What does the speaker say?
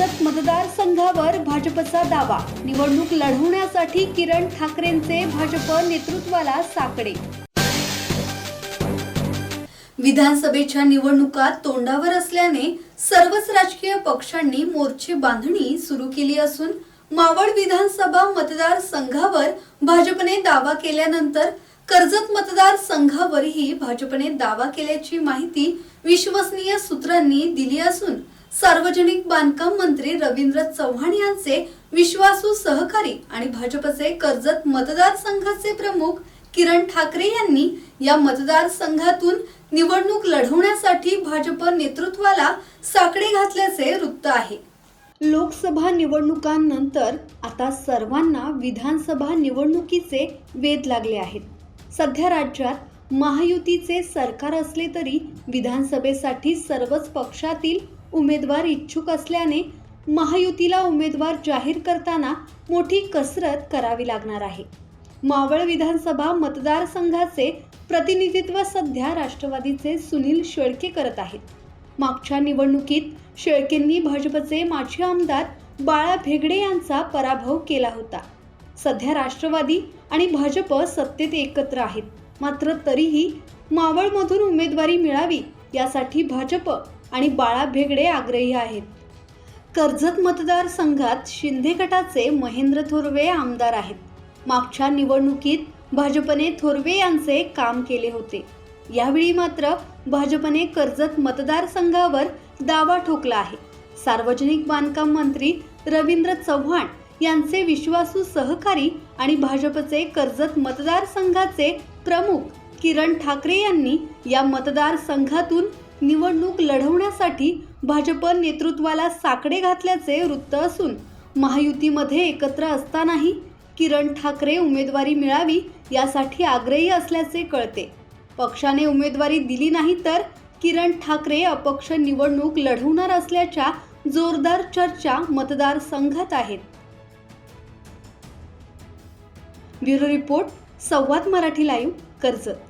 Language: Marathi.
कर्जत मतदारसंघावर भाजपचा दावा. निवडणूक लढवण्यासाठी किरण ठाकरेंचे भाजप नेतृत्वाला साकडे. विधानसभेच्या निवडणुका तोंडावर असल्याने सर्वच राजकीय पक्षांनी मोर्चे बांधणी सुरू केली असून मावळ विधानसभा मतदारसंघावर भाजपने दावा केल्यानंतर कर्जत मतदारसंघावरही भाजपने दावा केल्याची माहिती विश्वसनीय सूत्रांनी दिली असून सार्वजनिक बांधकाम मंत्री रवींद्र चव्हाण यांचे विश्वासू सहकारी आणि भाजपचे कर्जत मतदारसंघाचे प्रमुख किरण ठाकरे यांनी या मतदारसंघातून निवडणूक लढवण्यासाठी भाजप नेतृत्वाला साकडे घातल्याचे वृत्त आहे. लोकसभा निवडणुकांनंतर आता सर्वांना विधानसभा निवडणुकीचे वेध लागले आहेत. सध्या राज्यात महायुतीचे सरकार असले तरी विधानसभेसाठी सर्वच पक्षातील उमेदवार इच्छुक असल्याने महायुतीला उमेदवार जाहीर करताना मोठी कसरत करावी लागणार आहे. मावळ विधानसभा मतदारसंघाचे प्रतिनिधित्व सध्या राष्ट्रवादीचे सुनील शेळके करत आहेत. मागच्या निवडणुकीत शेळकेंनी भाजपचे माजी आमदार बाळा भेगडे यांचा पराभव केला होता. सध्या राष्ट्रवादी आणि भाजप सत्तेत एकत्र आहेत. मात्र तरीही मावळमधून उमेदवारी मिळावी यासाठी भाजप आणि बाळा भेगडे आग्रही आहेत. कर्जत मतदारसंघात शिंदे गटाचे महेंद्र थोरवे आमदार आहेत. मागच्या निवडणुकीत भाजपने थोरवे यांचे काम केले होते. यावेळी मात्र भाजपने कर्जत मतदारसंघावर दावा ठोकला आहे. सार्वजनिक बांधकाम मंत्री रवींद्र चव्हाण यांचे विश्वासू सहकारी आणि भाजपचे कर्जत मतदारसंघाचे प्रमुख किरण ठाकरे यांनी या मतदारसंघातून निवडणूक लढवण्यासाठी भाजप नेतृत्वाला साकडे घातल्याचे वृत्त असून महायुतीमध्ये एकत्र असतानाही किरण ठाकरे उमेदवारी मिळावी यासाठी आग्रही असल्याचे कळते. पक्षाने उमेदवारी दिली नाही तर किरण ठाकरे अपक्ष निवडणूक लढवणार असल्याच्या जोरदार चर्चा मतदारसंघात आहेत. Bureau report Samvad Marathi live Karjat.